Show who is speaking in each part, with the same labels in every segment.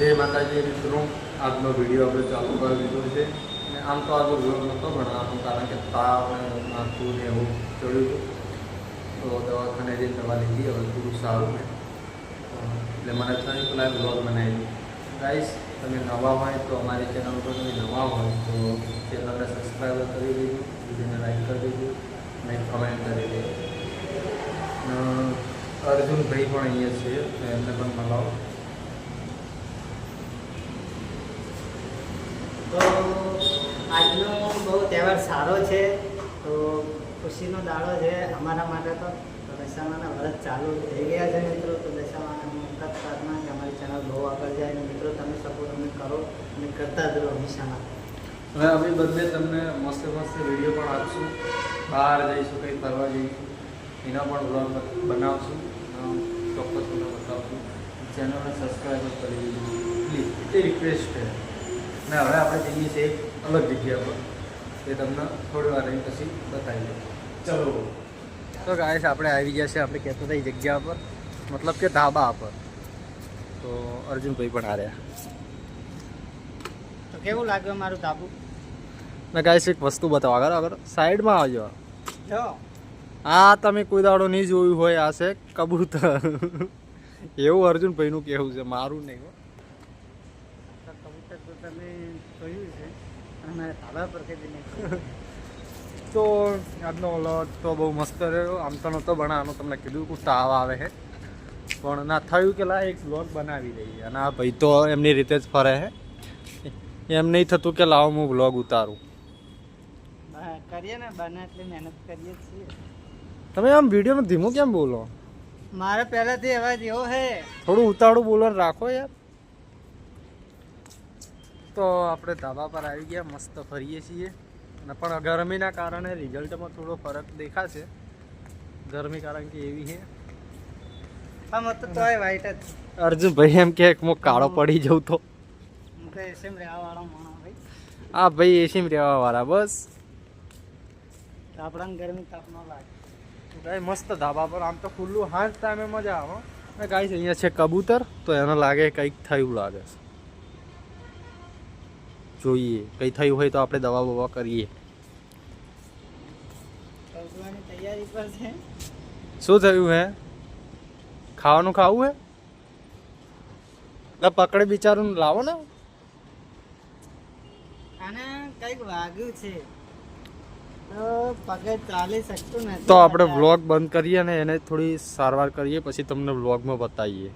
Speaker 1: જય માતાજી મિત્રો, આજનો વીડિયો આપણે ચાલુ કરી દીધો છે. અને આમ તો આજનો વીડિયો નહોતો ભણવાનું કારણ કે તાવ અને માથું ને એવું ચડ્યું હતું. તો દવાખાને જઈને દવા લીધી હવે થોડું સારું ને એટલે મને થયું પેલા વ્લોગ બનાવી ગાઈસ તમે નવા હોય તો અમારી ચેનલ પર તમે નવા હોય તો ચેનલને સબસ્ક્રાઈબ કરી દેજો, વિડીયોને લાઈક કરી દેજો અને કમેન્ટ કરી દેજો. અર્જુનભાઈ પણ અહીંયા છે એમને પણ મળાવો
Speaker 2: તો આજનો બહુ તહેવાર સારો છે, તો ખુશીનો દાડો છે અમારા માટે તો. તો દશામાના વ્રત ચાલુ થઈ ગયા છે મિત્રો, તો દશામાના હું એક પ્રાર્થના કે અમારી ચેનલ બહુ આગળ જાય અને મિત્રો, તમે સપોર્ટ અમને કરો અને કરતા જ રહો હંમેશાના
Speaker 1: હવે અમે બધે તમને મસ્ત મસ્ત વીડિયો પણ આપશું. બહાર જઈશું, કંઈ ફરવા જઈશું, એના પણ બ્લોગ બનાવશું. ચોક્કસ તમને બતાવશું. ચેનલને સબસ્ક્રાઈબ કરી દીધું પ્લીઝ એ રિક્વેસ્ટ છે. ને હવે આપણે જઈએ છીએ અલગ જગ્યા પર. એ તમને થોડી વાર રહી પછી બતાવી દઉં. ચલો. તો ગાઈસ આપણે આવી ગયા છે આપણે કહેતા હતા એ જગ્યા પર મતલબ કે ધાબા પર. તો અર્જુનભાઈ પણ આ રહ્યા
Speaker 2: તો કેવું લાગ્યું મારું ધાબુ?
Speaker 1: મેં ગાઈસ એક વસ્તુ બતાવો આગળ આગળ. સાઈડમાં આવજો.
Speaker 2: જો.
Speaker 1: આ તમે કોઈ દાડો નહીં જોયું હોય આ છે કબૂતર. એવું અર્જુનભાઈનું કહેવું છે મારું નહીં
Speaker 2: કબૂતર તો તમે જોયું છે.
Speaker 1: તો આજનો ઓલો તો બહુ મસ્ત રહ્યો. આમ તો નહોતો બનાવવાનો તમને કીધું કે તાવ આવે છે. પણ ના થયું કે લા એક બ્લોગ બનાવી દઈએ. અને આ ભાઈ તો એમની રીતે જ ફરે છે. એમ નહીં થતું કે લાવો હું બ્લોગ ઉતારું.
Speaker 2: કરીએ ને બને એટલી મહેનત કરીએ છીએ.
Speaker 1: તમે આમ વિડીયોમાં ધીમું કેમ બોલો?
Speaker 2: મારે પહેલાથી અવાજ એવો છે.
Speaker 1: થોડું ઉતાળું બોલવાનું રાખો યાર. તો આપણે ધાબા પર આવી ગયા મસ્ત ફરીએ છીએ. અને પણ ગરમીના કારણે રિઝલ્ટમાં થોડો ફરક દેખાશે. ગરમી કારણ કે એવી છે.
Speaker 2: જ
Speaker 1: અર્જુનભાઈ એમ કે હું કાળો પડી જઉં તો.
Speaker 2: હું ભાઈ.
Speaker 1: આ ભાઈ એસીમાં રહેવા વાળા બસ.
Speaker 2: આપણને ગરમી તાપ ન લાગે.
Speaker 1: ગાય મસ્ત ધાબા પર. આમ તો ખુલ્લું હાજ ટાઈમે મજા આવે ગાય અહીંયા છે કબૂતર તો એને લાગે કંઈક થયું લાગે છે. જોઈએ. કંઈ થયું હોય તો આપણે દવા બવા કરીએ. શું થયું હે? ખાવાનું ખાવું હે? એટલે પકડે બિચારું લાવો ને.
Speaker 2: આને કંઈક વાગ્યું છે. તો
Speaker 1: આપણે વ્લોગ બંધ કરીએ અને એને થોડી સારવાર કરીએ પછી તમને વ્લોગમાં બતાવીએ.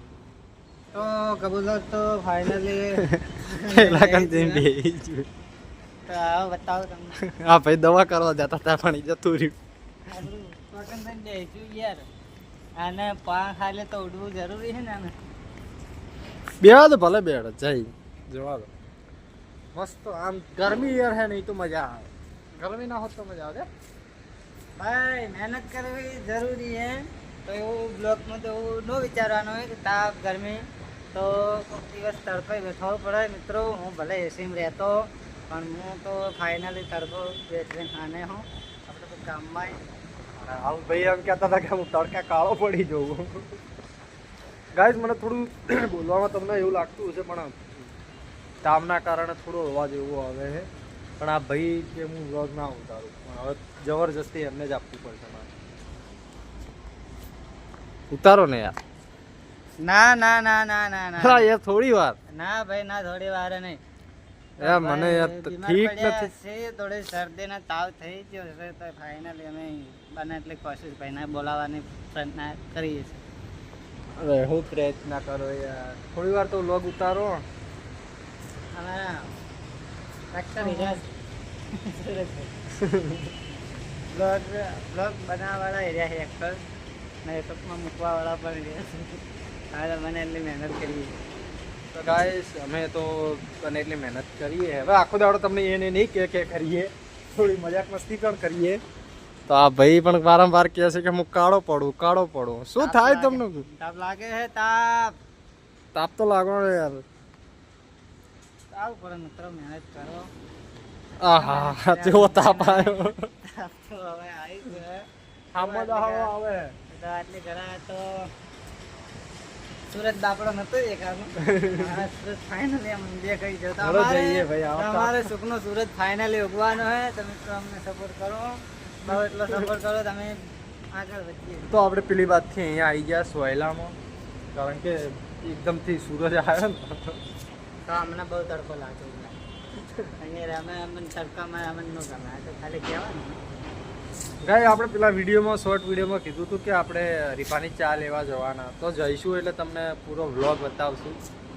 Speaker 2: તો કબૂતર તો ફાઇનલી
Speaker 1: પેલા કંઈ બેસી ગયું.
Speaker 2: તો આવો બતાવો તમને.
Speaker 1: હા ભાઈ દવા કરવા જતા હતા પણ જતું રહ્યું.
Speaker 2: યાર. આને પા ખાલે તો ઉડવું જરૂરી છે ને
Speaker 1: બેવા તો ભલે બેડો જઈ જવા દો. મસ્ત આમ ગરમી યાર હે નહીં તો મજા આવે. ગરમી ના હોત તો મજા આવે.
Speaker 2: ભાઈ મહેનત કરવી જરૂરી છે તો એવું બ્લોકમાં તો એવું ન વિચારવાનું હોય કે તાપ ગરમી. તો કોઈક દિવસ તડકો બેઠો પડે મિત્રો, હું ભલે એસીમાં રહેતો, પણ હું તો ફાઇનલી તડકો બેસીને ખાને હું. આપણે તો ગામમાં
Speaker 1: હાલ ભાઈ એમ કહેતા હતા કે હું તડકા કાળો પડી જવું ગાઈઝ મને થોડું બોલવામાં તમને એવું લાગતું હશે, પણ તામના કારણે થોડો અવાજ એવો આવે છે. પણ આ ભાઈ કે હું વ્લોગ ના ઉતારું. પણ હવે જબરજસ્તી એમને જ આપવું પડશે મારે. ઉતારો ને યાર.
Speaker 2: ના ના ના ના ના
Speaker 1: હા
Speaker 2: ના
Speaker 1: યાર થોડી વાર.
Speaker 2: ના ભાઈ ના થોડી વાર નહીં
Speaker 1: યાર મને યાર ઠીક નથી.
Speaker 2: છે થોડી શરદી ને તાવ થઈ ગયો છે તો ફાઇનલી અમે બને એટલી કોશિશ ભાઈને બોલાવવાની પ્રયત્ન કરીએ છીએ.
Speaker 1: અરે હું પ્રયત્ન કરો યાર. થોડી વાર તો લોગ ઉતારો.
Speaker 2: અને ડૉક્ટર હિરાજ બ્લોગ બ્લોગ બનાવવાવાળા એરિયા છે એક્ટર ને એકમાં મૂકવાવાળા પણ રહ્યા મને એટલી મહેનત કરીએ
Speaker 1: તો ગાઈસ અમે તો બને એટલી મહેનત કરીએ. હવે આખો દાડો તમને એને નહીં કે કે કરીએ. થોડી મજાક મસ્તી પણ કરીએ. તો આ ભાઈ પણ વારંવાર કહે છે કે હું કાળો પડું કાળો પડું. શું થાય તમને
Speaker 2: તાપ લાગે છે તાપ.
Speaker 1: તાપ તો લાગવાનો યાર.
Speaker 2: તાપ પડે મિત્ર મહેનત કરો.
Speaker 1: આહા જેવો તાપ આવ્યો.
Speaker 2: તાપ તો હવે આવી ગયો.
Speaker 1: આવે.
Speaker 2: આટલી ઘણા તો સુરત દાપડો નતો દેખાતો. હા, સુરત ફાઇનલી આમ ઇન્ડિયા કઈ જતો
Speaker 1: જઈએ ભાઈ.
Speaker 2: તમારે સુખનો સુરત ફાઇનલી ઉગવાનો તમે તો અમને સપોર્ટ કરો. બહુ એટલો સપોર્ટ કરો તમે આગળ વધીએ.
Speaker 1: તો આપણે પેલી વાતથી અહીંયા આવી ગયા સોયલામાં કારણ કે એકદમથી સૂરજ આવ્યો ને
Speaker 2: તો. અમને બહુ તડકો લાગતો અહીંયા અમે અમને તડકામાં અમને ન ગમે. તો ખાલી કહેવાનું.
Speaker 1: ગાય આપણે પેલા વિડીયોમાં શોર્ટ વિડીયોમાં કીધું હતું કે આપણે રીફાની ચા લેવા જવાના. તો જઈશું એટલે તમને પૂરો વ્લોગ બતાવશું.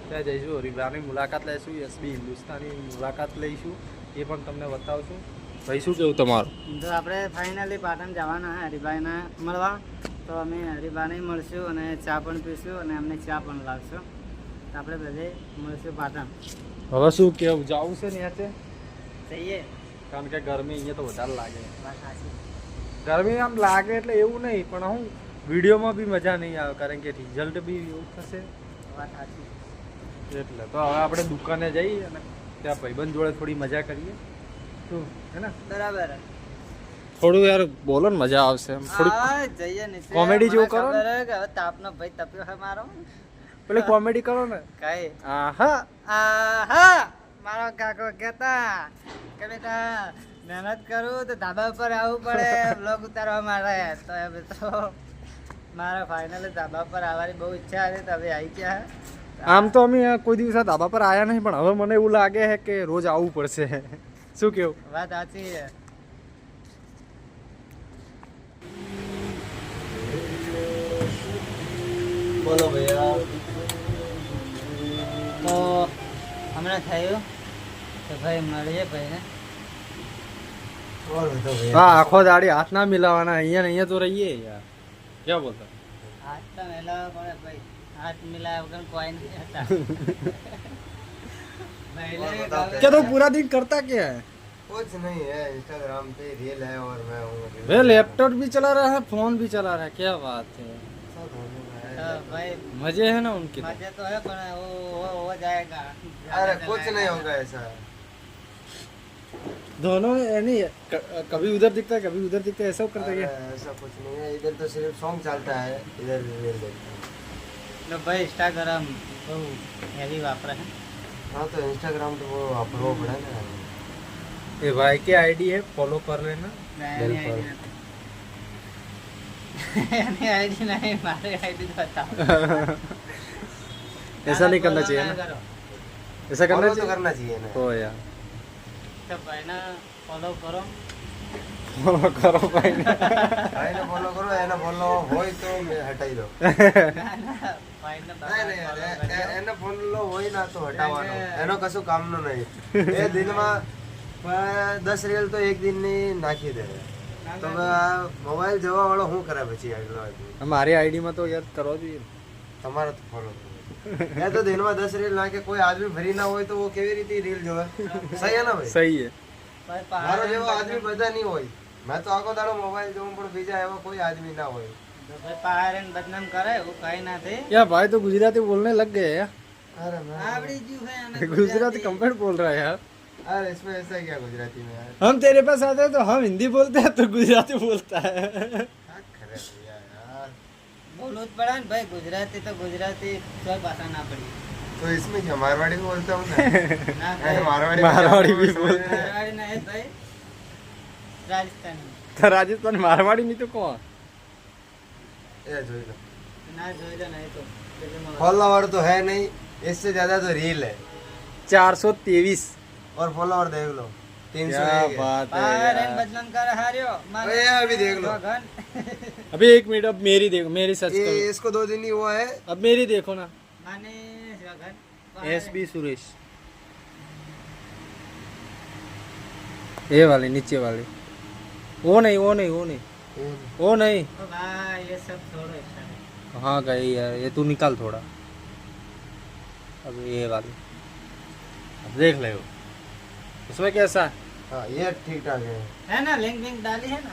Speaker 1: ત્યાં જઈશું રીફાની મુલાકાત લઈશું એસબી હિન્દુસ્તાની મુલાકાત લઈશું એ પણ તમને બતાવશું. ભાઈ શું કેવું તમારું?
Speaker 2: તો આપણે ફાઇનલી પાટણ જવાના હરિભાઈને મળવા તો અમે હરિભાઈને મળશું અને ચા પણ પીશું અને અમને ચા પણ લાવશું. તો આપણે બધે મળશું પાટણ.
Speaker 1: હવે શું કેવું? જવું છે ને
Speaker 2: જઈએ.
Speaker 1: કારણ કે ગરમી અહીંયા તો વધારે લાગે. ગરમી આમ લાગે એટલે એવું નહીં પણ હું વિડીયોમાં બી મજા નહીં આવે કારણ કે રિઝલ્ટ બી એવું થશે. એટલે તો હવે આપણે દુકાને જઈ અને ત્યાં ભાઈબંધ જોડે થોડી મજા કરીએ. શું? હે ને?
Speaker 2: બરાબર.
Speaker 1: થોડું યાર બોલો ને મજા આવશે એમ. થોડું
Speaker 2: હા, જઈએ
Speaker 1: comedy જેવું કરો ને.
Speaker 2: હે હવે તાપનો ભાઈ તપ્યો છે મારો.
Speaker 1: પેલી કોમેડી કરો ને.
Speaker 2: કઈ?
Speaker 1: આહા.
Speaker 2: આહા. મારો કાકો કહેતા કે બેટા મહેનત કરું તો ધાબા ઉપર આવવું પડે બ્લોગ ઉતારવા માટે. તો હવે તો મારે ફાઇનલી ધાબા પર આવવાની બહુ ઈચ્છા હતી તો હવે આવી ગયા.
Speaker 1: આમ તો અમે કોઈ દિવસ ધાબા પર આવ્યા નહીં પણ હવે મને એવું લાગે છે કે રોજ આવવું પડશે. શું કેવું?
Speaker 2: વાત સાચી છે.
Speaker 3: બોલો ભાઈ
Speaker 2: તો હમણાં થયું? કે ભાઈ મળીએ ભાઈને
Speaker 3: બોલો તો
Speaker 1: હા આખો દાડી હાથ ના મિલાવાના અહીંયા ને અહીંયા તો રહીએ યાર ક્યાં બોલતા
Speaker 2: હાથ તો મેલાવા પડે ભાઈ હાથ મિલાયા વગર કોઈ નહીં હતા મહિલાએ ગાવે-
Speaker 1: क्या तो पूरा दिन करता क्या है
Speaker 3: कुछ नहीं है इंस्टाग्राम पे रील है और मैं हूँ
Speaker 1: वे लैपटॉप भी चला रहा है फोन भी चला रहा है क्या बात है
Speaker 3: सब होने का है।
Speaker 2: तो भाई
Speaker 1: मजे है ना उनके तो।
Speaker 2: मजे तो है पर वो वो हो जाएगा
Speaker 3: अरे कुछ नहीं होगा ऐसा
Speaker 1: दोनों नहीं कभी उधर दिखता है कभी उधर दिखता है ऐसा करता है
Speaker 3: ऐसा कुछ नहीं है इधर तो सिर्फ़ सॉन्ग चलता है इधर
Speaker 2: ना भाई इंस्टाग्राम तो हैवी वापर है।
Speaker 3: हाँ तो इंस्टाग्राम तो वो अपलो पड़ा ना।
Speaker 1: ये भाई की आईडी है फॉलो कर लेना।
Speaker 2: नहीं आईडी नहीं मारे आईडी तो बताओ।
Speaker 1: ऐसा नहीं तो करना चाहिए ना। ऐसा करना चाहिए।
Speaker 3: ना।
Speaker 1: ओ यार।
Speaker 2: ફોલો કરો.
Speaker 1: ફોલો
Speaker 3: કરો ભાઈને. ફોલો કરો એને ફોલો હોય તો મે હટાઈ દો એને ફોલો હોય ના તો હટાવવાનો. એનો કશું કામનો નહીં. એ દિનમાં દસ રિયલ તો એક દિનની નાખી દે. તો મોબાઈલ જોવા વાળો શું કરે પછી
Speaker 1: મારી આઈડીમાં તો યાદ કરવો જોઈએ.
Speaker 3: તમારે તો ફોલો એ તો દિનમાં દસ રીલ નાખે કોઈ આદમી ભરી ના હોય તો वो કેવી રીતે રીલ જોવે સહી હે ને ભાઈ
Speaker 1: सही है
Speaker 2: ભાઈ
Speaker 3: મારો
Speaker 2: પહાડ
Speaker 3: જેવો આદમી બધા નહીં હોય મેં તો આખો દાડો મોબાઈલ જોઉં પણ બીજા એવા કોઈ આદમી ના હોય
Speaker 2: તો ભાઈ પહાડ બદનામ કરે એવું કઈ ના થઈ
Speaker 1: यार भाई तो गुजराती बोलने लग गए यार
Speaker 3: अरे मैं
Speaker 2: આવડી ગયું છે એને
Speaker 1: गुजराती कंप्लीट बोल रहा है यार
Speaker 3: अरे इसमें ऐसा क्या गुजराती में यार
Speaker 1: हम तेरे पास आते हैं तो हम हिंदी बोलते हैं तो गुजराती बोलता है
Speaker 3: क्या करे भैया यार
Speaker 2: બોલવું જ પડે ને ભાઈ ગુજરાતી તો ગુજરાતી કોઈ ભાષા ના પડી
Speaker 3: तो इसमें क्या मारवाड़ी भी बोलता हूँ ना
Speaker 2: ના
Speaker 3: अरे
Speaker 2: ભાઈ
Speaker 3: मारवाड़ी
Speaker 1: मारवाड़ी भी
Speaker 3: समझ
Speaker 1: बोलते
Speaker 3: में-
Speaker 2: મારવાડી ના હે ભાઈ રાજસ્થાની
Speaker 1: तो राजस्थान मारवाड़ी नहीं तो कौन
Speaker 3: ये जोई लो
Speaker 2: ના જોઈ લો નહીં તો બીજું મળે.
Speaker 3: फॉलोवर तो है नहीं इससे ज्यादा तो रील है
Speaker 1: चार सौ तेईस
Speaker 3: और फॉलोवर देख लो तीन सौ
Speaker 1: क्या बात है
Speaker 2: પહાડ એને
Speaker 1: यार।
Speaker 2: બદનામ કરે હાર્યો મારે
Speaker 3: अरे अभी देख लो
Speaker 2: વગન.
Speaker 1: अभी एक मिनट अब मेरी देखो मेरी सच करो।
Speaker 3: इसको दो दिन ही हुआ है।
Speaker 1: अब मेरी देखो ना। S B Suresh. ये वाले नीचे वाले। वो नहीं वो नहीं वो नहीं। वो नहीं।
Speaker 2: ये सब छोड़ो
Speaker 1: हाँ गई यार ये तू निकाल थोड़ा। अब ये वाले। अब देख ले उसमें कैसा? है
Speaker 3: हाँ ये ठीक ठाक है।
Speaker 2: है ना लिंक लिंक डाली है ना?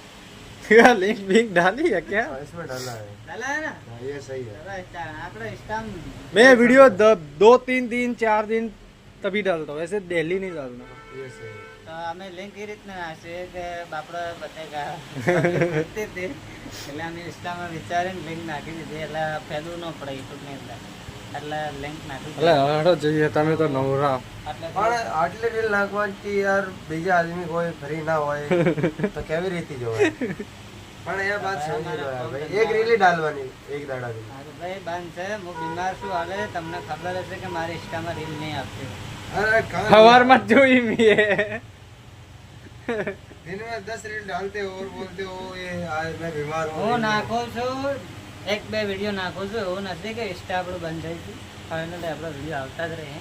Speaker 1: क्या लिंक विंक डाली है क्या
Speaker 3: हाँ, इसमें डाला है
Speaker 2: डाला है ना
Speaker 3: हाँ, ये सही है
Speaker 2: चलो इस्टा- આપણે ઇન્સ્ટામ
Speaker 1: मैं वीडियो द, दो तीन दिन चार दिन तभी डालता हूँ ऐसे डेली नहीं डालना
Speaker 3: ये सही है
Speaker 2: તો અમે લિંક એ રીતના હશે કે બાપડો બતાવ્યા પૂછતી હતી એટલે અમે ઇન્સ્ટામાં વિચારીને લિંક નાખી દીધી એટલે ફેલવું ન પડે યુટ્યુબની અંદર એટલે લિંક નાખી
Speaker 1: એટલે હડો જઈએ તમે તો નવરા
Speaker 2: એટલે
Speaker 3: પણ આટલી રીલ નાખવાથી યાર બીજા આદમી કોઈ ફરી ના હોય તો કેવી રીતે જોવાય પણ એ વાત સમજી લો યાર ભાઈ એક રીલ ડાલવાની એક દાડાની
Speaker 2: મારું ભાઈ બંધ છે હું બીમાર છું હાલે તમને ખબર હશે કે મારી ઇન્સ્ટામાં રીલ નહીં આપતી
Speaker 3: અરે કાં
Speaker 1: સવારમાં જ જોઈ મીએ
Speaker 3: दिन में दस रील डालते हो और बोलते हो ये आज मैं बीमार हूँ
Speaker 2: હું નાખું છું એક બે વિડીયો નાખું છું એવું નથી કે ઇન્સ્ટા આપણું બંધ થઈ ગયું ફાઇનલી આપણો વિડીયો આવતા જ રહે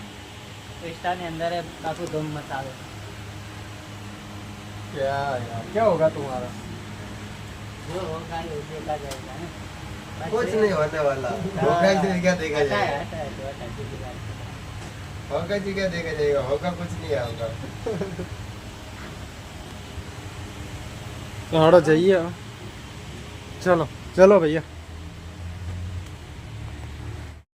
Speaker 2: તો ઇન્સ્ટાની અંદર એ આખું ધૂમ મચાવે
Speaker 1: क्या यार क्या होगा तुम्हारा
Speaker 2: જો હો કાંઈ એવું દેખા જાયગા ને.
Speaker 3: कुछ नहीं होने वाला होगा ही क्या देखा
Speaker 2: હટાય,
Speaker 3: जाएगा
Speaker 2: હટાય, તો હટાય, બીજી વાત.
Speaker 3: होगा जी क्या देखा जाएगा होगा कुछ नहीं होगा
Speaker 1: तो हड़ो जाइए चलो चलो भैया